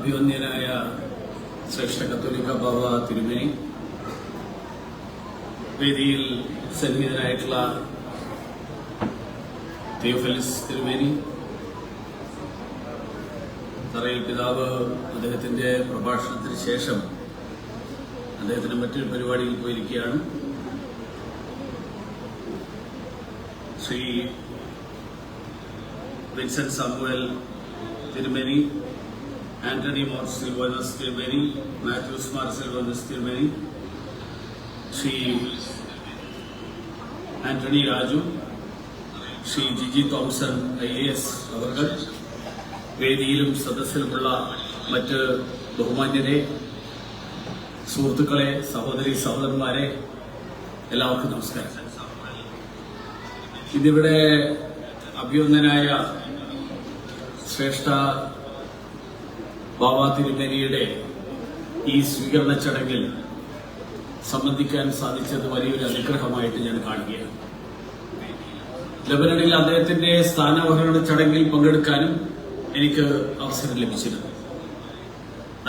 അഭിവന്യനായ ശ്രേഷ്ഠ കത്തോലിക്ക ബാബ തിരുമേനി. വേദിയിൽ സന്നിഹിതനായിട്ടുള്ള തിയോഫലിസ് തിരുമേനി. തറയിൽ പിതാവ് അദ്ദേഹത്തിന്റെ പ്രഭാഷണത്തിന് ശേഷം അദ്ദേഹത്തിന് മറ്റൊരു പരിപാടിയിൽ പോയിരിക്കുകയാണ്. ശ്രീ വിൻസെന്റ് സാമുവൽ തിരുമേനി. ആന്റണി മോർ സിൽവനസ് തിരുമേനി മാത്യൂസ് മാർ സിൽവനസ് തിരുമേനി Shri Antony Raju Shri Jiji Thomson I A S അവർ വേദിയിലും സദസ്സിലുമുള്ള മറ്റ് ബഹുമാന്യരെ സുഹൃത്തുക്കളെ സഹോദരി സഹോദരന്മാരെ എല്ലാവർക്കും നമസ്കാരം. ഇതിവിടെ അഭ്യുന്നനായ ശ്രേഷ്ഠ ബാബ തിരുമേനിയുടെ ഈ സ്വീകരണ ചടങ്ങിൽ സംബന്ധിക്കാൻ സാധിച്ചത് വലിയൊരു അനുഗ്രഹമായിട്ട് ഞാൻ കാണുകയാണ്. ലബനനിൽ അദ്ദേഹത്തിന്റെ സ്ഥാനാവഹരണ ചടങ്ങിൽ പങ്കെടുക്കാനും എനിക്ക് അവസരം ലഭിച്ചിരുന്നു.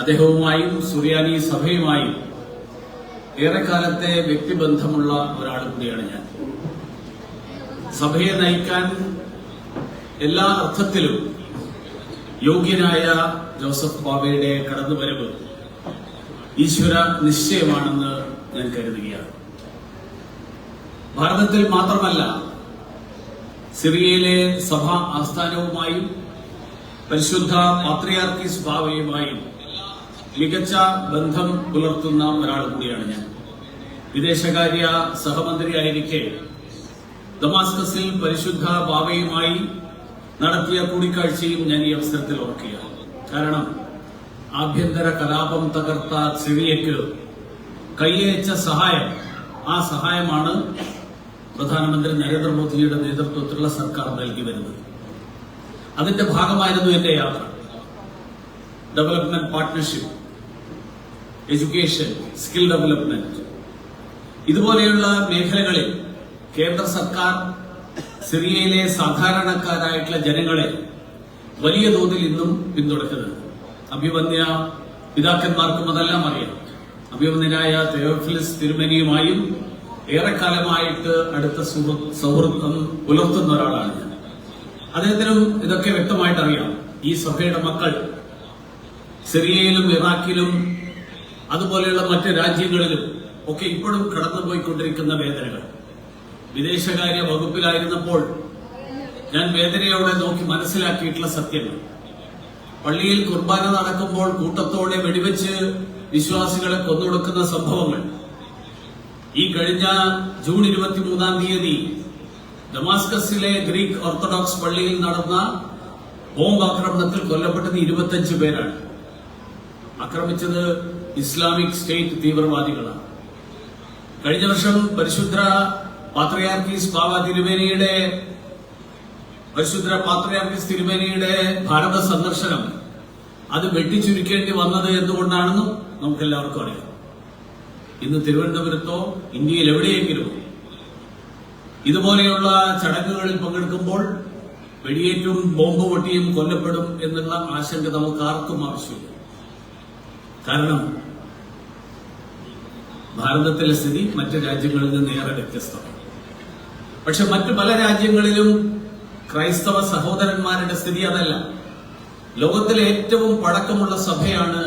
അദ്ദേഹവുമായും സുറിയാനി സഭയുമായും ഏറെക്കാലത്തെ വ്യക്തിബന്ധമുള്ള ഒരാൾ കൂടിയാണ് ഞാൻ. സഭയെ നയിക്കാൻ എല്ലാ അർത്ഥത്തിലും യോഗ്യനായ ജോസഫ് ബാബയുടെ കടന്നുവരവ് ഈശ്വര നിശ്ചയമാണെന്ന് ഞാൻ കരുതുകയാണ്. ഭാരതത്തിൽ മാത്രമല്ല സിറിയയിലെ സഭാ ആസ്ഥാനവുമായും പരിശുദ്ധ പാത്രിയാർക്കീസ് സ്വഭാവയുമായും മികച്ച ബന്ധം പുലർത്തുന്ന ഒരാൾ കൂടിയാണ് ഞാൻ. വിദേശകാര്യ സഹമന്ത്രിയായിരിക്കെ ദമാസ്കസിൽ പരിശുദ്ധ ബാബയുമായി നടത്തിയ കൂടിക്കാഴ്ചയും ഞാൻ ഈ അവസരത്തിൽ ഓർക്കുകയാണ്. കാരണം ആഭ്യന്തര കലാപം തകർത്ത സിറിയയ്ക്ക് കൈയേച്ച സഹായം. ആ സഹായമാണ് പ്രധാനമന്ത്രി നരേന്ദ്രമോദിയുടെ നേതൃത്വത്തിലുള്ള സർക്കാർ നൽകി വരുന്നത്. അതിന്റെ ഭാഗമായിരുന്നു എന്റെ യാത്ര. Development partnership education skill development. ഇതുപോലെയുള്ള മേഖലകളിൽ കേന്ദ്ര സർക്കാർ സിറിയയിലെ സാധാരണക്കാരായിട്ടുള്ള ജനങ്ങളെ വലിയ തോതിൽ ഇന്നും പിന്തുടരുന്നത്. അഭിമന്യ പിതാക്കന്മാർക്കും അതെല്ലാം അറിയാം. അഭിമന്യനായ തെയോഫിലിസ് തിരുമനിയുമായും ഏറെക്കാലമായിട്ട് അടുത്ത സൗഹൃദം പുലർത്തുന്ന ഒരാളാണ് ഞാൻ. അദ്ദേഹത്തിനും ഇതൊക്കെ വ്യക്തമായിട്ട് അറിയാം ഈ സഭയുടെ മക്കൾ സിറിയയിലും ഇറാഖിലും അതുപോലെയുള്ള മറ്റ് രാജ്യങ്ങളിലും ഒക്കെ ഇപ്പോഴും കടന്നുപോയിക്കൊണ്ടിരിക്കുന്ന വേദനകൾ. വിദേശകാര്യ വകുപ്പിലായിരുന്നപ്പോൾ ഞാൻ വേദനയോടെ നോക്കി മനസ്സിലാക്കിയിട്ടുള്ള സത്യങ്ങൾ. പള്ളിയിൽ കുർബാന നടക്കുമ്പോൾ കൂട്ടത്തോടെ വെടിവെച്ച് വിശ്വാസികളെ കൊന്നൊടുക്കുന്ന സംഭവങ്ങൾ. ഈ കഴിഞ്ഞ ജൂൺ ഇരുപത്തിമൂന്നാം തീയതി ഡമാസ്കസിലെ ഗ്രീക്ക് ഓർത്തഡോക്സ് പള്ളിയിൽ നടന്ന ബോംബ് ആക്രമണത്തിൽ കൊല്ലപ്പെട്ടത് ഇരുപത്തഞ്ച് പേരാണ്. ആക്രമിച്ചത് ഇസ്ലാമിക് സ്റ്റേറ്റ് തീവ്രവാദികളാണ്. കഴിഞ്ഞ വർഷം പരിശുദ്ധ പാത്രയാർക്കീസ് പാവ തിരുമേനിയുടെ പരിശുദ്ധ പാത്രയാർക്കിസ് തിരുമേനിയുടെ ഭാരത സന്ദർശനം. അത് വെട്ടിച്ചുരുക്കേണ്ടി വന്നത് എന്തുകൊണ്ടാണെന്നും നമുക്ക് എല്ലാവർക്കും അറിയാം. ഇന്ന് തിരുവനന്തപുരത്തോ ഇന്ത്യയിൽ എവിടെയെങ്കിലും ഇതുപോലെയുള്ള ചടങ്ങുകളിൽ പങ്കെടുക്കുമ്പോൾ വെടിയേറ്റും ബോംബ് പൊട്ടിയും കൊല്ലപ്പെടും എന്നുള്ള ആശങ്ക നമുക്ക് ആർക്കും ആവശ്യമില്ല. കാരണം ഭാരതത്തിലെ സ്ഥിതി മറ്റ് രാജ്യങ്ങളിൽ നിന്ന് ഏറെ വ്യത്യസ്തമാണ്. പക്ഷെ മറ്റു പല രാജ്യങ്ങളിലും ക്രൈസ്തവ സഹോദരന്മാരുടെ സ്ഥിതി അതല്ല. ലോകത്തിലെ ഏറ്റവും പഴക്കമുള്ള സഭയാണ്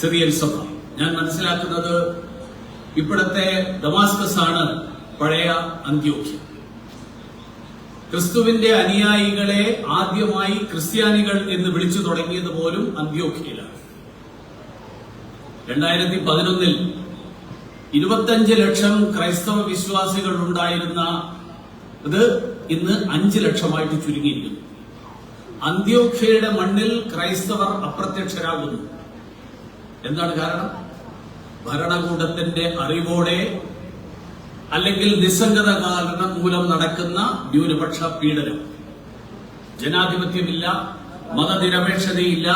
സിറിയൻ സഭ. ഞാൻ മനസ്സിലാക്കുന്നത് ഇപ്പോഴത്തെ ദമാസ്കസ് ആണ് പഴയ അന്ത്യോക്യ ക്രിസ്തുവിന്റെ അനുയായികളെ ആദ്യമായി ക്രിസ്ത്യാനികൾ എന്ന് വിളിച്ചു തുടങ്ങിയത് പോലും അന്ത്യോക്യയിലാണ് രണ്ടായിരത്തി പതിനൊന്നിൽ ഇരുപത്തഞ്ച് ലക്ഷം ക്രൈസ്തവ വിശ്വാസികൾ ഉണ്ടായിരുന്ന ഇത് ഇന്ന് അഞ്ച് ലക്ഷമായിട്ട് ചുരുങ്ങിയിരിക്കുന്നു അന്ത്യോഖ്യയുടെ മണ്ണിൽ ക്രൈസ്തവർ അപ്രത്യക്ഷരാകുന്നു. എന്താണ് കാരണം? ഭരണകൂടത്തിന്റെ അറിവോടെ അല്ലെങ്കിൽ നിസ്സംഗത കാരണം മൂലം നടക്കുന്ന ന്യൂനപക്ഷ പീഡനം. ജനാധിപത്യമില്ല മതനിരപേക്ഷതയില്ല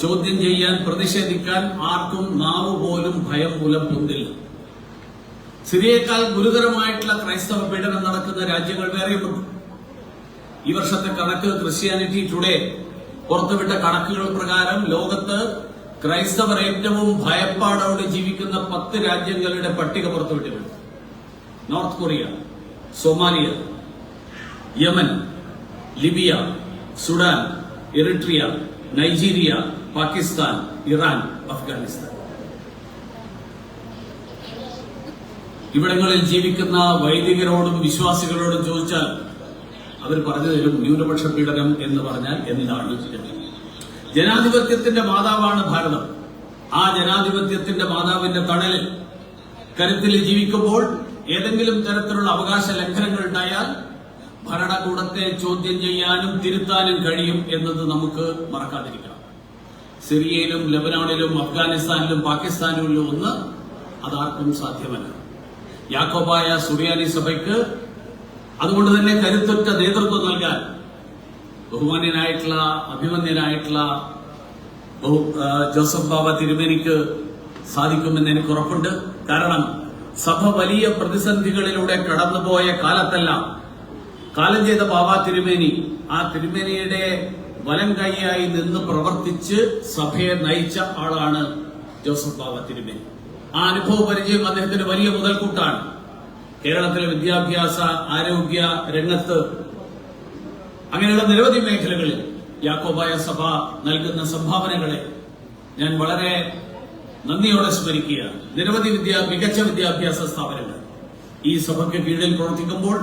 ചോദ്യം ചെയ്യാൻ പ്രതിഷേധിക്കാൻ ആർക്കും നാവ് പോലും ഭയം മൂലം പൊന്തില്ല സിറിയേക്കാൾ ഗുരുതരമായിട്ടുള്ള ക്രൈസ്തവ പീഡനം നടക്കുന്ന രാജ്യങ്ങൾ വേറെയുമുണ്ട്. ഈ വർഷത്തെ കണക്ക് ക്രിസ്ത്യാനിറ്റി ടുഡേ പുറത്തുവിട്ട കണക്കുകൾ പ്രകാരം ലോകത്ത് ക്രൈസ്തവർ ഏറ്റവും ഭയപ്പാടോടെ ജീവിക്കുന്ന പത്ത് രാജ്യങ്ങളുടെ പട്ടിക പുറത്തുവിട്ടിട്ടുണ്ട്. North Korea Somalia Yemen Libya Sudan Eritrea Nigeria Pakistan Iran Afghanistan. ഇവിടങ്ങളിൽ ജീവിക്കുന്ന വൈദികരോടും വിശ്വാസികളോടും ചോദിച്ചാൽ അവർ പറഞ്ഞു തരും ന്യൂനപക്ഷ പീഡനം എന്ന് പറഞ്ഞാൽ എന്താണ്. ജനാധിപത്യത്തിന്റെ മാതാവാണ് ഭാരതം. ആ ജനാധിപത്യത്തിന്റെ മാതാവിന്റെ തണലിൽ കരുത്തിൽ ജീവിക്കുമ്പോൾ ഏതെങ്കിലും തരത്തിലുള്ള അവകാശ ലംഘനങ്ങൾ ഉണ്ടായാൽ ഭരണകൂടത്തെ ചോദ്യം ചെയ്യാനും തിരുത്താനും കഴിയും എന്നത് നമുക്ക് മറക്കാതിരിക്കാം സിറിയയിലും ലബനാനിലും അഫ്ഗാനിസ്ഥാനിലും പാകിസ്ഥാനിലും ഒന്ന് അതാർക്കും സാധ്യമല്ല. യാക്കോബായ സുറിയാനി സഭയ്ക്ക് അതുകൊണ്ട് തന്നെ കരുത്തുറ്റ നേതൃത്വം നൽകാൻ ബഹുമാന്യനായിട്ടുള്ള അഭിമന്യനായിട്ടുള്ള ജോസഫ് ബാബ തിരുമേനിക്ക് സാധിക്കുമെന്ന് എനിക്ക് ഉറപ്പുണ്ട്. കാരണം സഭ വലിയ പ്രതിസന്ധികളിലൂടെ കടന്നുപോയ കാലത്തെല്ലാം കാലം ചെയ്ത ബാബ തിരുമേനി ആ തിരുമേനിയുടെ വലം കൈയായി നിന്ന് പ്രവർത്തിച്ച് സഭയെ നയിച്ച ആളാണ് ജോസഫ് ബാബ തിരുമേനി. ആ അനുഭവ പരിചയം അദ്ദേഹത്തിന്റെ വലിയ മുതൽക്കൂട്ടാണ്. കേരളത്തിലെ വിദ്യാഭ്യാസ ആരോഗ്യ രംഗത്ത് അങ്ങനെയുള്ള നിരവധി മേഖലകളിൽ യാക്കോബായ സഭ നൽകുന്ന സംഭാവനകളെ ഞാൻ വളരെ നന്ദിയോടെ സ്മരിക്കുക നിരവധി വിദ്യാ മികച്ച വിദ്യാഭ്യാസ സ്ഥാപനങ്ങൾ ഈ സഭയ്ക്ക് കീഴിൽ പ്രവർത്തിക്കുമ്പോൾ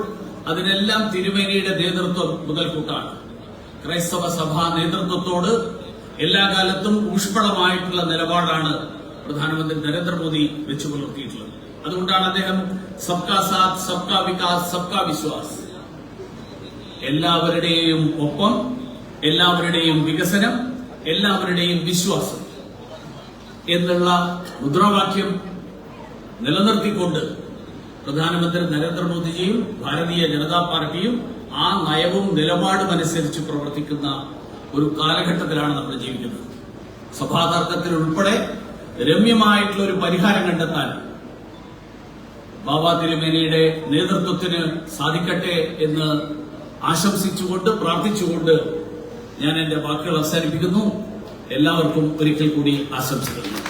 അതിനെല്ലാം തിരുമേനിയുടെ നേതൃത്വം മുതൽക്കൂട്ടാണ്. ക്രൈസ്തവ സഭാ നേതൃത്വത്തോട് എല്ലാ കാലത്തും ഊഷ്മളമായിട്ടുള്ള നിലപാടാണ് പ്രധാനമന്ത്രി നരേന്ദ്രമോദി വെച്ചു പുലർത്തിയിട്ടുള്ളത്. അതുകൊണ്ടാണ് അദ്ദേഹം സബ്കാ സാത്ത് സബ്കാ വികാസ് സബ്കാ വിശ്വാസ്. എല്ലാവരുടെയും ഒപ്പം എല്ലാവരുടെയും വികസനം എല്ലാവരുടെയും വിശ്വാസം എന്നുള്ള മുദ്രാവാക്യം നിലനിർത്തിക്കൊണ്ട് പ്രധാനമന്ത്രി നരേന്ദ്രമോദിജിയും ഭാരതീയ ജനതാ പാർട്ടിയും ആ നയവും നിലപാടും അനുസരിച്ച് പ്രവർത്തിക്കുന്ന ഒരു കാലഘട്ടത്തിലാണ് നമ്മൾ ജീവിക്കുന്നത്. സഭാതർക്കത്തിൽ ഉൾപ്പെടെ രമ്യമായിട്ടുള്ള ഒരു പരിഹാരം കണ്ടെത്താൻ ബാബ തിരുമേനിയുടെ നേതൃത്വത്തിന് സാധിക്കട്ടെ എന്ന് ആശംസിച്ചുകൊണ്ട് പ്രാർത്ഥിച്ചുകൊണ്ട് ഞാൻ എന്റെ വാക്കുകൾ അവസാനിപ്പിക്കുന്നു. എല്ലാവർക്കും ഒരിക്കൽ കൂടി ആശംസിക്കുന്നു